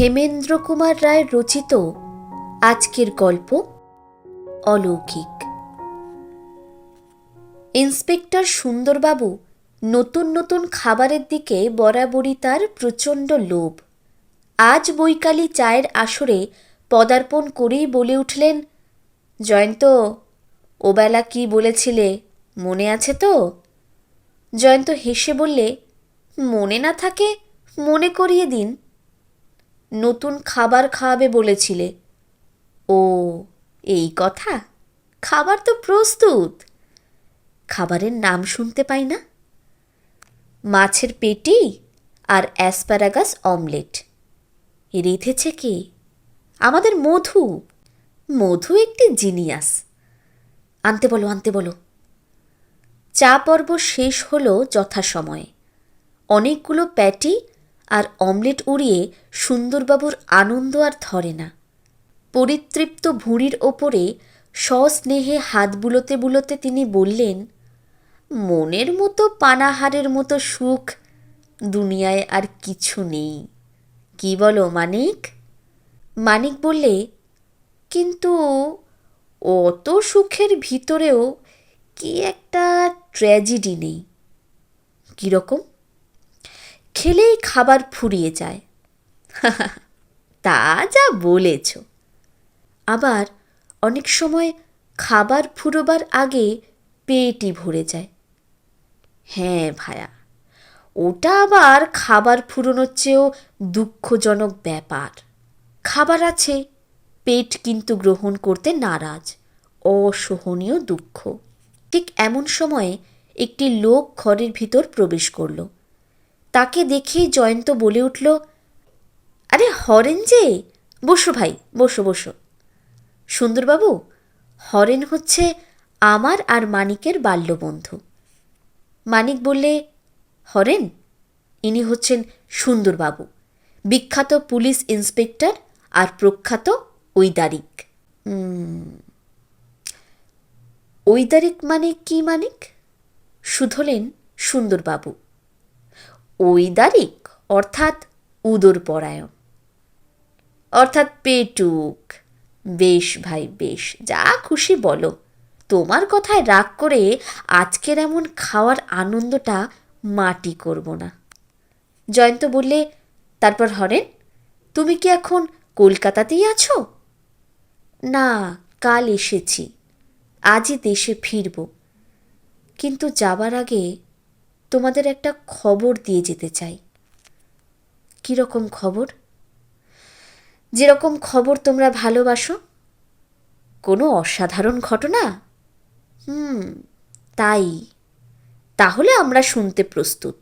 হেমেন্দ্র কুমার রায় রচিত আজকের গল্প অলৌকিক। ইন্সপেক্টর সুন্দরবাবু নতুন নতুন খাবারের দিকে বরাবরই তার প্রচণ্ড লোভ। আজ বৈকালি চায়ের আসরে পদার্পণ করেই বলে উঠলেন, জয়ন্ত, ওবেলা কি বলেছিলে? মনে আছে তো? জয়ন্ত হেসে বললে, মনে না থাকে, মনে করিয়ে দিন। নতুন খাবার খাওয়াবে বলেছিলে। ও, এই কথা? খাবার তো প্রস্তুত। খাবারের নাম শুনতে পাই না? মাছের পেটি আর অ্যাসপ্যারাগাস অমলেট। রেঁধেছে কে? আমাদের মধু। মধু একটি জিনিয়াস। আনতে বলো আনতে বলো। চা পর্ব শেষ হলো যথাসময়ে। অনেকগুলো প্যাটি আর অমলেট উড়িয়ে সুন্দরবাবুর আনন্দ আর ধরে না। পরিতৃপ্ত ভুঁড়ির ওপরে সস্নেহে হাত বুলোতে বুলোতে তিনি বললেন, মনের মতো পানাহারের মতো সুখ দুনিয়ায় আর কিছু নেই। কি বলো মানিক? মানিক বললে, কিন্তু অত সুখের ভিতরেও কি একটা ট্র্যাজেডি নেই? কীরকম খেলেই খাবার ফুরিয়ে যায়। তা যা বলেছ। আবার অনেক সময় খাবার ফুরোবার আগে পেটই ভরে যায়। হ্যাঁ ভায়া, ওটা আবার খাবার ফুরোনোর চেয়েও দুঃখজনক ব্যাপার। খাবার আছে, পেট কিন্তু গ্রহণ করতে নারাজ, অসহনীয় দুঃখ। ঠিক এমন সময়ে একটি লোক ঘরের ভিতর প্রবেশ করল। তাকে দেখেই জয়ন্ত বলে উঠল, আরে হরেন যে, বসো ভাই, বসো বসো। সুন্দরবাবু, হরেন হচ্ছে আমার আর মানিকের বাল্যবন্ধু। মানিক বললে, হরেন? ইনি হচ্ছেন সুন্দরবাবু, বিখ্যাত পুলিশ ইন্সপেক্টর আর প্রখ্যাত ঐদারিক। ঐদারিক মানে কি মানিক? শুধলেন সুন্দরবাবু। ঐদারিক অর্থাৎ উদর পরায়ণ অর্থাৎ পেটুক, বেশ ভাই, বেশ, যা খুশি বলো। তোমার কথায় রাগ করে আজকের এমন খাওয়ার আনন্দটা মাটি করব না। জয়ন্ত বললে, তারপর হরেন, তুমি কি এখন কলকাতাতেই আছো? না, কাল এসেছি। আজই দেশে ফিরব। কিন্তু যাবার আগে তোমাদের একটা খবর দিয়ে যেতে চাই। কীরকম খবর? যেরকম খবর তোমরা ভালোবাসো, কোনো অসাধারণ ঘটনা? হুম, তাই। তাহলে আমরা শুনতে প্রস্তুত।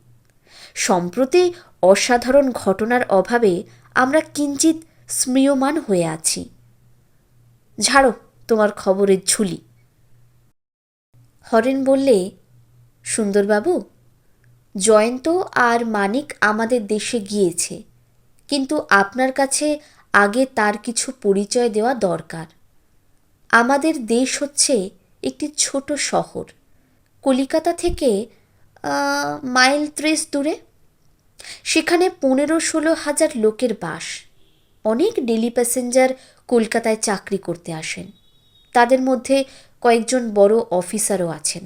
সম্প্রতি অসাধারণ ঘটনার অভাবে আমরা কিঞ্চিত স্মৃয়মান হয়ে আছি। ঝাড়ো তোমার খবরের ঝুলি। হরেন বললে, সুন্দরবাবু জয়ন্ত আর মানিক আমাদের দেশে গিয়েছে, কিন্তু আপনার কাছে আগে তার কিছু পরিচয় দেওয়া দরকার। আমাদের দেশ হচ্ছে একটি ছোট শহর, কলিকাতা থেকে মাইল ত্রিশ দূরে। সেখানে পনেরো ষোলো হাজার লোকের বাস, অনেক ডেলি প্যাসেঞ্জার কলকাতায় চাকরি করতে আসেন। তাদের মধ্যে কয়েকজন বড় অফিসারও আছেন।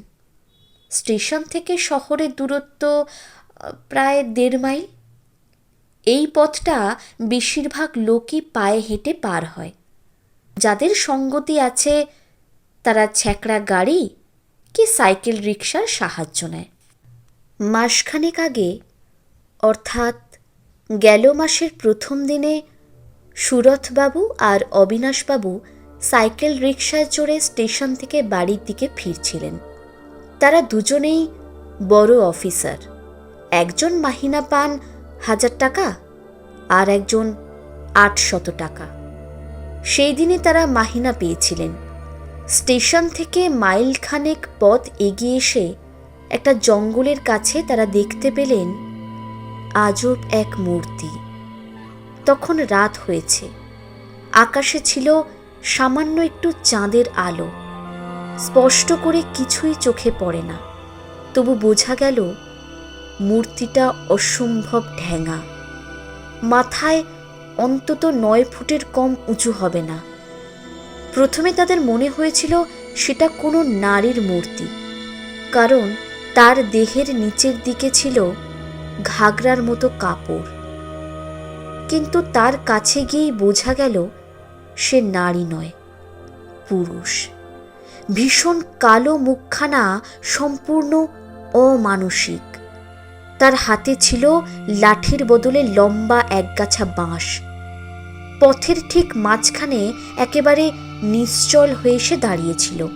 স্টেশন থেকে শহরের দূরত্ব প্রায় দেড় মাইল। এই পথটা বেশিরভাগ লোকই পায়ে হেঁটে পার হয়। যাদের সঙ্গতি আছে, তারা ছ্যাঁকড়া গাড়ি কি সাইকেল রিক্সার সাহায্য নেয়। মাসখানেক আগে, অর্থাৎ গেল মাসের প্রথম দিনে, সুরথবাবু আর অবিনাশবাবু সাইকেল রিক্সায় চড়ে স্টেশন থেকে বাড়ির দিকে ফিরছিলেন। তারা দুজনেই বড় অফিসার। একজন মাহিনা পান হাজার টাকা আর একজন আটশত টাকা। সেই দিনে তারা মাহিনা পেয়েছিলেন। স্টেশন থেকে মাইলখানেক পথ এগিয়ে এসে একটা জঙ্গলের কাছে তারা দেখতে পেলেন আজব এক মূর্তি। তখন রাত হয়েছে। আকাশে ছিল সামান্য একটু চাঁদের আলো। স্পষ্ট করে কিছুই চোখে পড়ে না। তবু বোঝা গেল, মূর্তিটা অসম্ভব ঢ্যাঙা মাথায় অন্তত নয় ফুটের কম উঁচু হবে না। প্রথমে তাদের মনে হয়েছিল সেটা কোনো নারীর মূর্তি, কারণ তার দেহের নিচের দিকে ছিল ঘাগরার মতো কাপড়। কিন্তু তার কাছে গিয়েই বোঝা গেল, সে নারী নয়, পুরুষ। ভীষণ কালো মুখখানা সম্পূর্ণ অমানসিক। তার হাতে ছিল লাঠির বদলে লম্বা একগাছা বাঁশ। পথের ঠিক মাঝখানে একেবারে নিশ্চল হয়ে এসে দাঁড়িয়েছিল।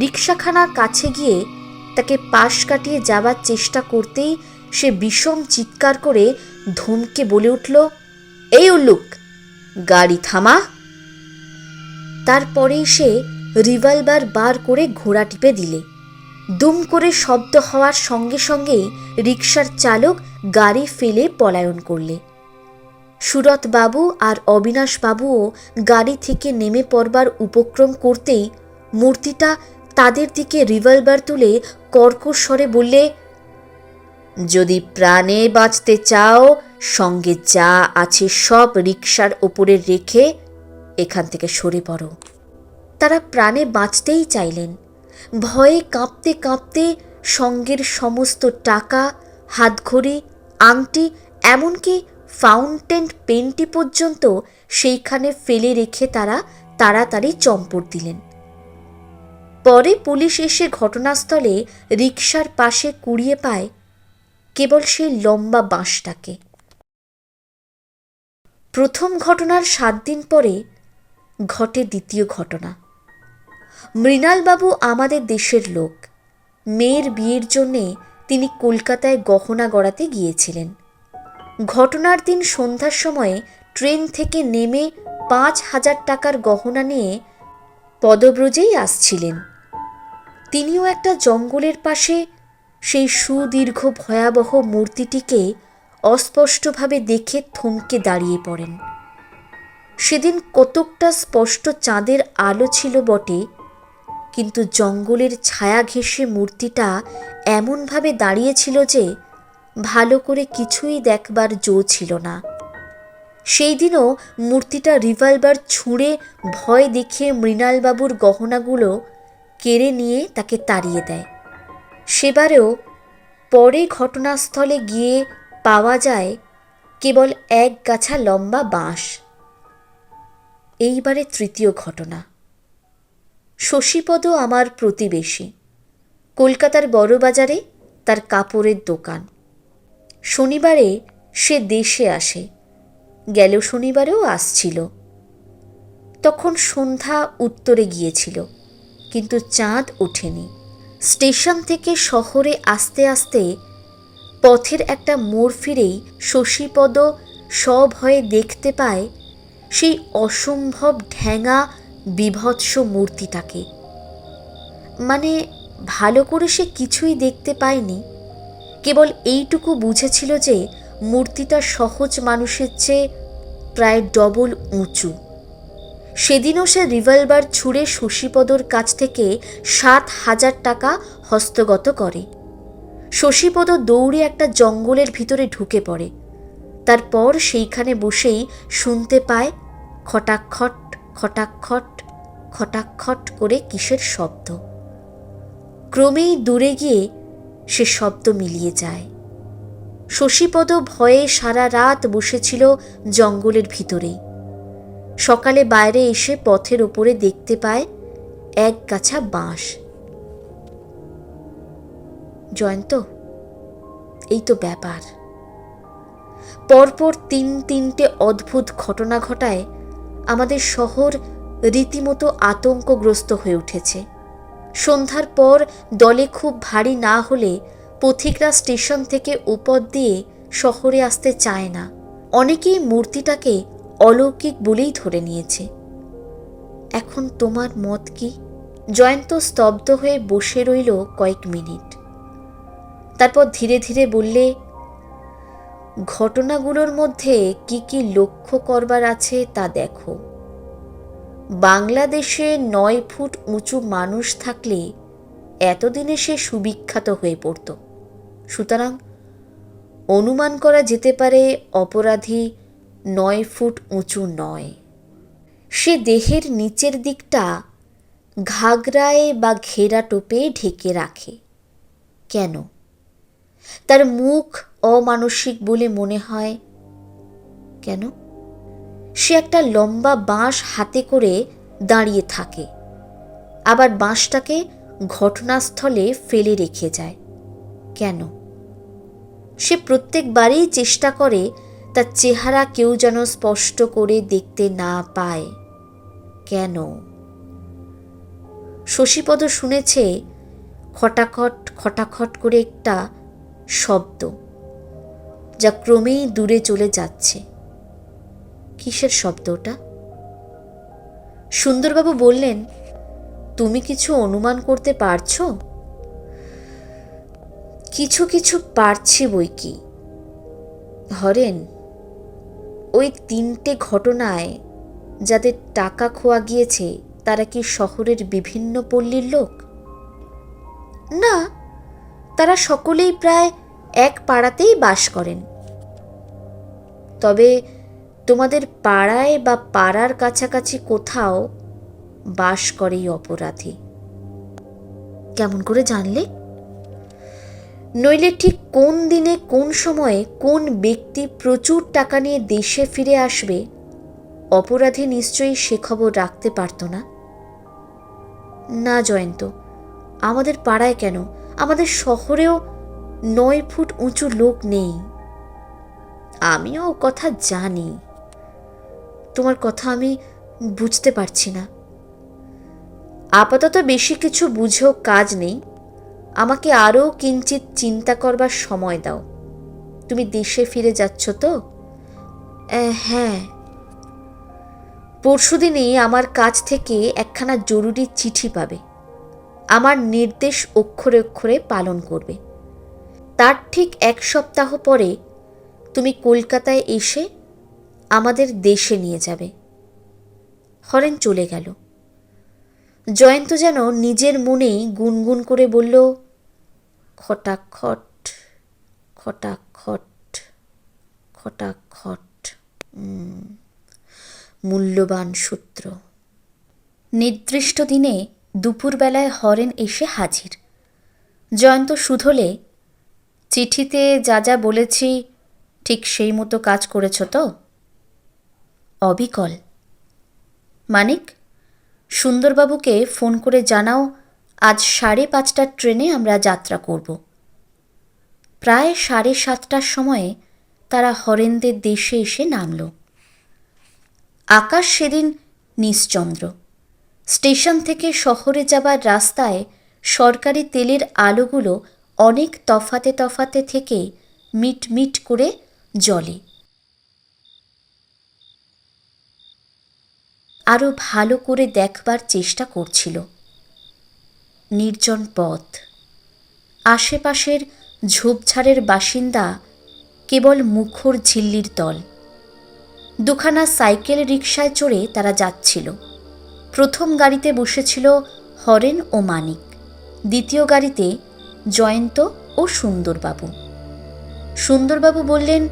রিক্সাখানার কাছে গিয়ে তাকে পাশ কাটিয়ে যাবার চেষ্টা করতেই সে বিষম চিৎকার করে ধমকে বলে উঠল, এই উল্লুক, গাড়ি থামা! তারপরেই সে রিভলভার বার করে ঘোড়া টিপে দিলে। দুম করে শব্দ হওয়ার সঙ্গে সঙ্গেই রিক্সার চালক গাড়ি ফেলে পলায়ন করলে। সুরত বাবু আর অবিনাশ বাবুও গাড়ি থেকে নেমে পড়বার উপক্রম করতেই মূর্তিটা তাদের দিকে রিভলভার তুলে কর্কশ স্বরে বললে, যদি প্রাণে বাঁচতে চাও, সঙ্গে যা আছে সব রিক্সার ওপরে রেখে এখান থেকে সরে পড়ো। তারা প্রাণে বাঁচতেই চাইলেন। ভয়ে কাঁপতে কাঁপতে সঙ্গের সমস্ত টাকা, হাতঘড়ি, আংটি, এমনকি ফাউন্টেন পেনটি পর্যন্ত সেইখানে ফেলে রেখে তারা তাড়াতাড়ি চম্পট দিলেন। পরে পুলিশ এসে ঘটনাস্থলে রিকশার পাশে কুড়িয়ে পায় কেবল সেই লম্বা বাঁশটাকে। প্রথম ঘটনার সাত দিন পরে ঘটে দ্বিতীয় ঘটনা। মৃণালবাবু আমাদের দেশের লোক। মেয়ের বিয়ের জন্যে তিনি কলকাতায় গহনা গড়াতে গিয়েছিলেন। ঘটনার দিন সন্ধ্যার সময়ে ট্রেন থেকে নেমে পাঁচ হাজার টাকার গহনা নিয়ে পদব্রজেই আসছিলেন। তিনিও একটা জঙ্গলের পাশে সেই সুদীর্ঘ ভয়াবহ মূর্তিটিকে অস্পষ্টভাবে দেখে থমকে দাঁড়িয়ে পড়েন। সেদিন কতকটা স্পষ্ট চাঁদের আলো ছিল বটে কিন্তু জঙ্গলের ছায়া ঘেঁষে মূর্তিটা এমনভাবে দাঁড়িয়েছিল যে ভালো করে কিছুই দেখবার জো ছিল না। সেই দিনও মূর্তিটা রিভলভার ছুঁড়ে ভয় দেখিয়ে মৃণালবাবুর গহনাগুলো কেড়ে নিয়ে তাকে তাড়িয়ে দেয়। সেবারেও পরে ঘটনাস্থলে গিয়ে পাওয়া যায় কেবল এক গাছা লম্বা বাঁশ। এইবারে তৃতীয় ঘটনা। শশীপদ আমার প্রতিবেশী। কলকাতার বড়বাজারে তার কাপড়ের দোকান। শনিবারে সে দেশে আসে। গেল শনিবারেও আসছিল। তখন সন্ধ্যা উত্তরে গিয়েছিল, কিন্তু চাঁদ ওঠেনি। স্টেশন থেকে শহরে আসতে আসতে পথের একটা মোড় ফিরেই শশীপদ সভয়ে দেখতে পায় সেই অসম্ভব ঢ্যাঙা বিভৎস মূর্তিটাকে। মানে ভালো করে সে কিছুই দেখতে পায়নি। কেবল এইটুকু বুঝেছিল যে মূর্তিটা সহজ মানুষের চেয়ে প্রায় ডবল উঁচু। সেদিনও সে রিভলভার ছুঁড়ে শশীপদর কাছ থেকে সাত হাজার টাকা হস্তগত করে। শশীপদ দৌড়ে একটা জঙ্গলের ভিতরে ঢুকে পড়ে। তারপর সেইখানে বসেই শুনতে পায় খটাক্ষট খটাক্ষট খটাক্ষট করে কিসের শব্দ? ক্রমেই দূরে গিয়ে সে শব্দ মিলিয়ে যায়। শশীপদ ভয়ে সারা রাত বসেছিল জঙ্গলের ভিতরেই সকালে বাইরে এসে পথের ওপরে দেখতে পায় এক গাছা বাঁশ। জয়ন্ত, এই তো ব্যাপার। পরপর তিন তিনটে অদ্ভুত ঘটনা ঘটায় আমাদের শহর রীতিমতো আতঙ্কগ্রস্ত হয়ে উঠেছে। সন্ধ্যার পর দলে খুব ভারী না হলে পথিকরা স্টেশন থেকে উপর দিয়ে শহরে আসতে চায় না। অনেকেই মূর্তিটাকে অলৌকিক বলেই ধরে নিয়েছে। এখন তোমার মত কি? জয়ন্ত স্তব্ধ হয়ে বসে রইল কয়েক মিনিট। তারপর ধীরে ধীরে বললে ঘটনাগুলোর মধ্যে কি কি লক্ষ্য করবার আছে তা দেখো। বাংলাদেশে নয় ফুট উঁচু মানুষ থাকলে এতদিনে সে সুবিখ্যাত হয়ে পড়ত। সুতরাং অনুমান করা যেতে পারে অপরাধী নয় ফুট উঁচু নয়। সে দেহের নিচের দিকটা ঘাগরায় বা ঘেরা টোপে ঢেকে রাখে। কেন? তার মুখ অমানসিক বলে মনে হয়। কেন? সে একটা লম্বা বাঁশ হাতে করে দাঁড়িয়ে থাকে। আবার বাঁশটাকে ঘটনাস্থলে ফেলে রেখে যায়। কেন? সে প্রত্যেকবারেই চেষ্টা করে, তার চেহারা কেউ যেন স্পষ্ট করে দেখতে না পায়। কেন? শশীপদ শুনেছে, খটাখট খটাখট করে একটা শব্দ। যা ক্রমেই দূরে চলে যাচ্ছে। কিসের শব্দ ওটা? সুন্দরবাবু বললেন, তুমি কিছু অনুমান করতে পারছ? কিছু কিছু পারছি বই কি? হরেন ওই তিনটে ঘটনায় যাদের টাকা খোয়া গিয়েছে, তারা কি শহরের বিভিন্ন পল্লীর লোক? না, তারা সকলেই প্রায় এক পাড়াতেই বাস করেন। তবে তোমাদের পাড়ায় বা পাড়ার কাছাকাছি কোথাও বাস করে এই অপরাধী। কেমন করে জানলে? নইলে ঠিক কোন দিনে, কোন সময়ে, কোন ব্যক্তি প্রচুর টাকা নিয়ে দেশে ফিরে আসবে, অপরাধী নিশ্চয়ই সে খবর রাখতে পারত না। না, জয়ন্ত, আমাদের পাড়ায় কেন? আমাদের শহরেও নয় ফুট উঁচু লোক নেই। আমিও ও কথা জানি। তোমার কথা আমি বুঝতে পারছি না। আপাতত বেশি কিছু বুঝেও কাজ নেই। আমাকে আরও কিঞ্চিত চিন্তা করবার সময় দাও। তুমি দেশে ফিরে যাচ্ছ তো? হ্যাঁ। পরশুদিনই আমার কাছ থেকে একখানা জরুরি চিঠি পাবে। আমার নির্দেশ অক্ষরে অক্ষরে পালন করবে। তার ঠিক এক সপ্তাহ পরে তুমি কলকাতায় এসে আমাদের দেশে নিয়ে যাবে। হরেন চলে গেল। জয়ন্ত যেন নিজের মনেই গুনগুন করে বলল, খটাখট খটাখট খটাখট মূল্যবান সূত্র। নির্দিষ্ট দিনে দুপুরবেলায় হরেন এসে হাজির। জয়ন্ত শুধলে চিঠিতে যা যা বলেছি ঠিক সেই মতো কাজ করেছ তো? অবিকল। মানিক, সুন্দরবাবুকে ফোন করে জানাও, আজ সাড়ে পাঁচটার ট্রেনে আমরা যাত্রা করব। প্রায় সাড়ে সাতটার সময়ে তারা হরেনদের দেশে এসে নামল। আকাশ সেদিন নিশ্চন্দ্র। স্টেশন থেকে শহরে যাবার রাস্তায় সরকারি তেলের আলোগুলো অনেক তফাতে তফাতে থেকে মিট মিট করে জলে। আরও ভালো করে দেখবার চেষ্টা করছিল। নির্জন পথ। আশেপাশের ঝোপঝাড়ের বাসিন্দা কেবল মুখর ঝিল্লির দল। দুখানা সাইকেল রিকশায় চড়ে তারা যাচ্ছিল। প্রথম গাড়িতে বসেছিল হরেন ও মানিক। দ্বিতীয় গাড়িতে জয়ন্ত ও সুন্দরবাবু। সুন্দরবাবু বললেন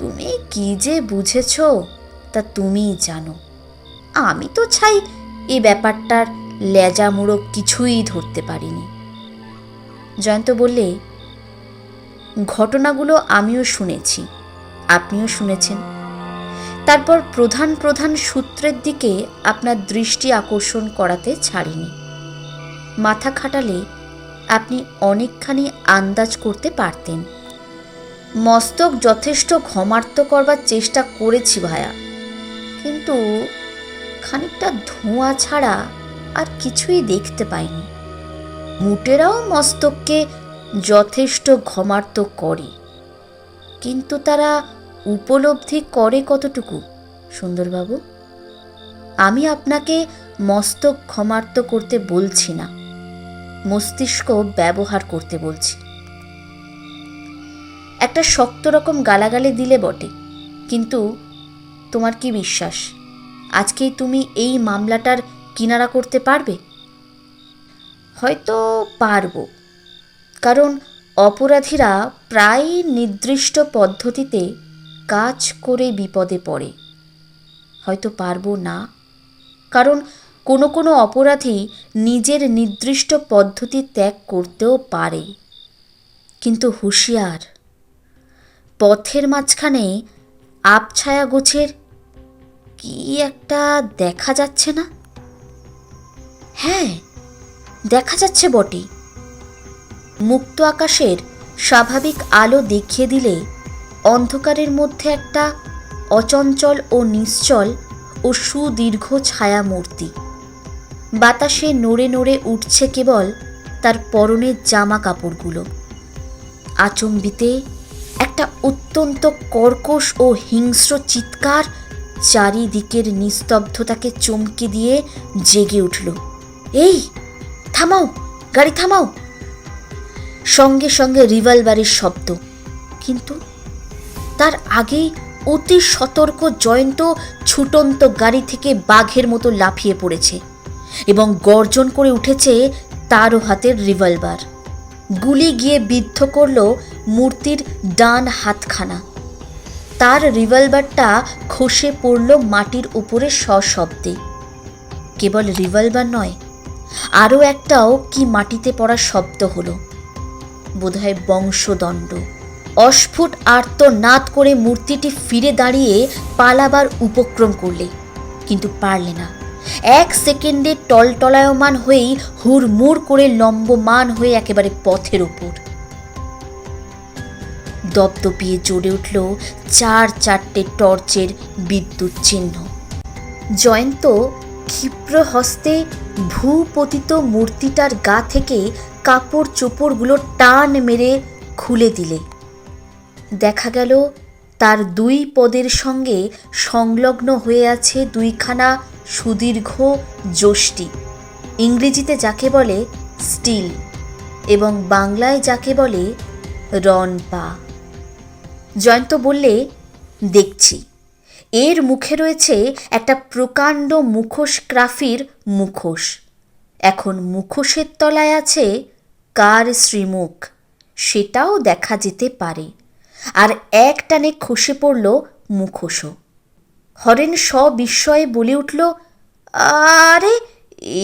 তুমি কি যে বুঝেছ, তা তুমিই জানো। আমি তো ছাই এ ব্যাপারটার লেজা কিছুই ধরতে পারিনি। জয়ন্ত বললে, ঘটনাগুলো আমিও শুনেছি, আপনিও শুনেছেন। তারপর প্রধান প্রধান সূত্রের দিকে আপনার দৃষ্টি আকর্ষণ করাতে ছাড়িনি। মাথা খাটালে আপনি অনেকখানি আন্দাজ করতে পারতেন। মস্তক যথেষ্ট ঘমার্ত করবার চেষ্টা করেছি ভায়া। কিন্তু খানিকটা ধোঁয়া ছাড়া আর কিছুই দেখতে পাইনি। মুটেরাও মস্তককে যথেষ্ট ঘমার্ত করে। কিন্তু তারা উপলব্ধি করে কতটুকু, সুন্দরবাবু? আমি আপনাকে মস্তক ক্ষমার্ত করতে বলছি না, মস্তিষ্ক ব্যবহার করতে বলছি। একটা শক্ত রকম গালাগালি দিলে বটে। কিন্তু তোমার কি বিশ্বাস? আজকেই তুমি এই মামলাটার কিনারা করতে পারবে? হয়তো পারব। কারণ অপরাধীরা প্রায় নির্দিষ্ট পদ্ধতিতে কাজ করে বিপদে পড়ে। হয়তো পারব না। কারণ কোনো কোনো অপরাধী নিজের নির্দিষ্ট পদ্ধতি ত্যাগ করতেও পারে। কিন্তু হুঁশিয়ার পথের মাঝখানে আবছায়া গোছের কি একটা দেখা যাচ্ছে না? হ্যাঁ দেখা যাচ্ছে বটে মুক্ত আকাশের স্বাভাবিক আলো দেখিয়ে দিলে অন্ধকারের মধ্যে একটা অচঞ্চল ও নিশ্চল ও সুদীর্ঘ ছায়া মূর্তি বাতাসে নড়ে নড়ে উঠছে কেবল তার পরনের জামা কাপড়গুলো আচম্বিতে একটা অত্যন্ত কর্কশ ও হিংস্র চিৎকার চারিদিকের নিস্তব্ধতাকে চমকে দিয়ে জেগে উঠল। এই, থামাও, গাড়ি থামাও! সঙ্গে সঙ্গে রিভলভারের শব্দ। কিন্তু তার আগেই অতি সতর্ক জয়ন্ত ছুটন্ত গাড়ি থেকে বাঘের মতো লাফিয়ে পড়েছে এবং গর্জন করে উঠেছে তারও হাতের রিভলভার। গুলি গিয়ে বিদ্ধ করল মূর্তির ডান হাতখানা। তার রিভলভারটা খসে পড়ল মাটির উপরে সশব্দে। কেবল রিভলভার নয়, আরও একটাও কি মাটিতে পড়া শব্দ হলো। বোধহয় বংশদণ্ড। অস্ফুট আর্তনাদ করে মূর্তিটি ফিরে দাঁড়িয়ে পালাবার উপক্রম করলে, কিন্তু পারলে না। এক সেকেন্ডে টলটলায়মান হয়েই হুড়মুড় করে লম্বমান হয়ে একেবারে পথের ওপর। দপদপিয়ে জড়ে উঠল চার চারটে টর্চের বিদ্যুৎ চিহ্ন। জয়ন্ত ক্ষিপ্র হস্তে ভূপতিত মূর্তিটার গা থেকে কাপড় চোপড়গুলো টান মেরে খুলে দিলে। দেখা গেল তার দুই পদের সঙ্গে সংলগ্ন হয়ে আছে দুইখানা সুদীর্ঘ যষ্টি। ইংরেজিতে যাকে বলে স্টিল এবং বাংলায় যাকে বলে রনপা জয়ন্ত বললে, দেখছি। এর মুখে রয়েছে একটা প্রকাণ্ড মুখোশ ক্রাফির মুখোশ। এখন মুখোশের তলায় আছে কার শ্রীমুখ? সেটাও দেখা যেতে পারে। আর এক টানে খসে পড়ল মুখোশও। হরেন সবিস্ময়ে বলে উঠল, আরে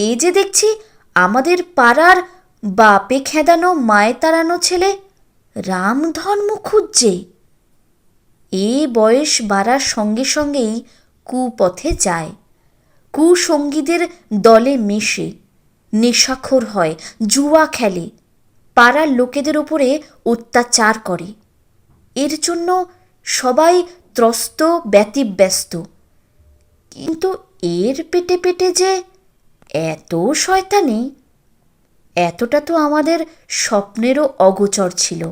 এই যে দেখছি, আমাদের পাড়ার বাপে খেদানো, মায়ে তাড়ানো ছেলে রামধর্ম খুঁজছে এ বয়স বাড়ার সঙ্গে সঙ্গেই কুপথে যায়। কুসঙ্গীদের দলে মেশে, নেশাখোর হয়, জুয়া খেলে। পাড়ার লোকেদের ওপরে অত্যাচার করে। এর জন্য সবাই ত্রস্ত, ব্যতিব্যস্ত। কিন্তু এর পেটে পেটে যে এত শয়তানি, এতটা তো আমাদের স্বপ্নেরও অগোচর ছিল।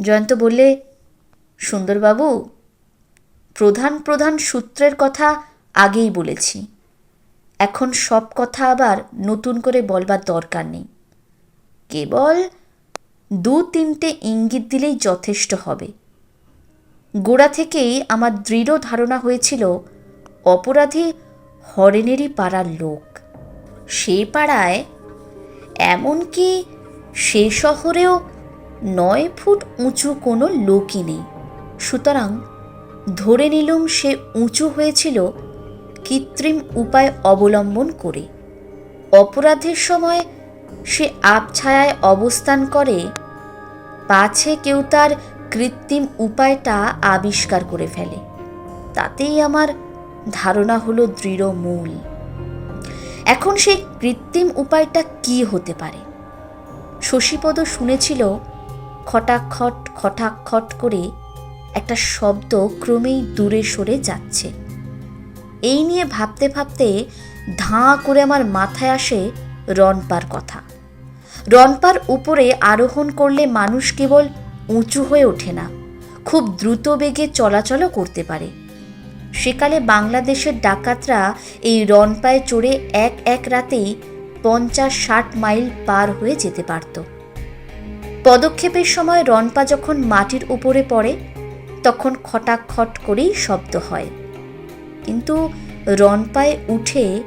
জয়ন্ত বললে, সুন্দরবাবু, প্রধান প্রধান সূত্রের কথা আগেই বলেছি। এখন সব কথা আবার নতুন করে বলবার দরকার নেই। কেবল দু তিনটে ইঙ্গিত দিলেই যথেষ্ট হবে। গোড়া থেকেই আমার দৃঢ় ধারণা হয়েছিল, অপরাধী হরেনেরই পাড়ার লোক। সে পাড়ায় এমনকি সে শহরেও নয় ফুট উঁচু কোনো লোকই নেই। সুতরাং ধরে নিলুম সে উঁচু হয়েছিল কৃত্রিম উপায় অবলম্বন করে। অপরাধের সময় সে আবছায়ায় অবস্থান করে, পাছে কেউ তার কৃত্রিম উপায়টা আবিষ্কার করে ফেলে। তাতেই আমার ধারণা হলো দৃঢ় মূল। এখন সেই কৃত্রিম উপায়টা কি হতে পারে? শশীপদ শুনেছিল খটাক্ষট খটাক্ষট করে একটা শব্দ ক্রমেই দূরে সরে যাচ্ছে। এই নিয়ে ভাবতে ভাবতে ধাঁ করে আমার মাথায় আসে রনপার কথা। রনপার উপরে আরোহণ করলে মানুষ কেবল উঁচু হয়ে ওঠে না। খুব দ্রুত বেগে চলাচলও করতে পারে। সেকালে বাংলাদেশের ডাকাতরা এই রনপায় চড়ে এক এক রাতেই পঞ্চাশ ষাট মাইল পার হয়ে যেতে পারত। পদক্ষেপের সময় রনপা যখন মাটির উপরে পড়ে, তখন খটাখট করেই শব্দ হয়। কিন্তু রনপায় উঠে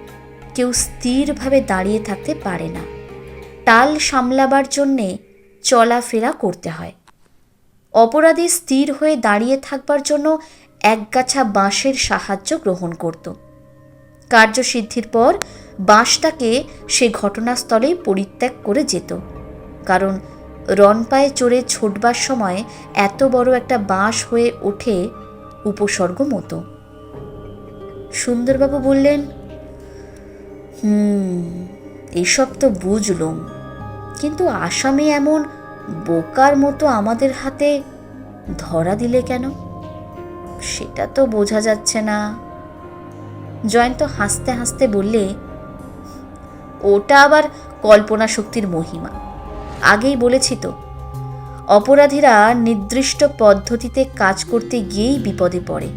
কেউ স্থিরভাবে দাঁড়িয়ে থাকতে পারে না। টাল সামলাবার জন্যে চলাফেরা করতে হয়। অপরাধী স্থির হয়ে দাঁড়িয়ে থাকবার জন্য একগাছা বাঁশের সাহায্য গ্রহণ করত। কার্যসিদ্ধির পর বাঁশটাকে সে ঘটনাস্থলেই পরিত্যাগ করে যেত। কারণ রনপায়ে চড়ে ছোটবার সময় এত বড় একটা বাঁশ হয়ে ওঠে উপসর্গ মতো। সুন্দরবাবু বললেন, হুম, এসব তো বুঝলুম। কিন্তু আসামি এমন বোকার মতো আমাদের হাতে ধরা দিলে কেন? সেটা তো বোঝা যাচ্ছে না। জয়ন্ত হাসতে হাসতে বললে, ওটা আবার কল্পনা শক্তির মহিমা। আগেই বলেছি তো, অপরাধীরা নির্দিষ্ট পদ্ধতিতে কাজ করতে গিয়েই বিপদে পড়ে।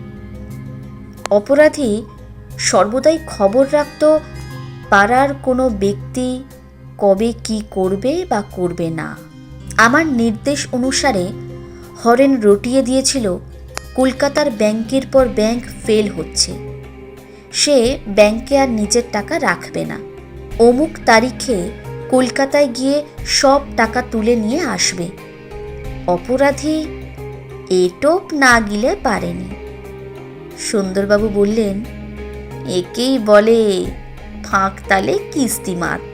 অপরাধী সর্বদাই খবর রাখত পাড়ার কোনো ব্যক্তি কবে কি করবে বা করবে না। আমার নির্দেশ অনুসারে হরেন রটিয়ে দিয়েছিল, কলকাতার ব্যাংকের পর ব্যাংক ফেল হচ্ছে। সে ব্যাংকে আর নিজের টাকা রাখবে না। অমুক তারিখে কলকাতায় গিয়ে সব টাকা তুলে নিয়ে আসবে। অপরাধী এটোপ না গিলে পারেনি। সুন্দরবাবু বললেন, একেই বলে ফাঁক তালে কিস্তি মাত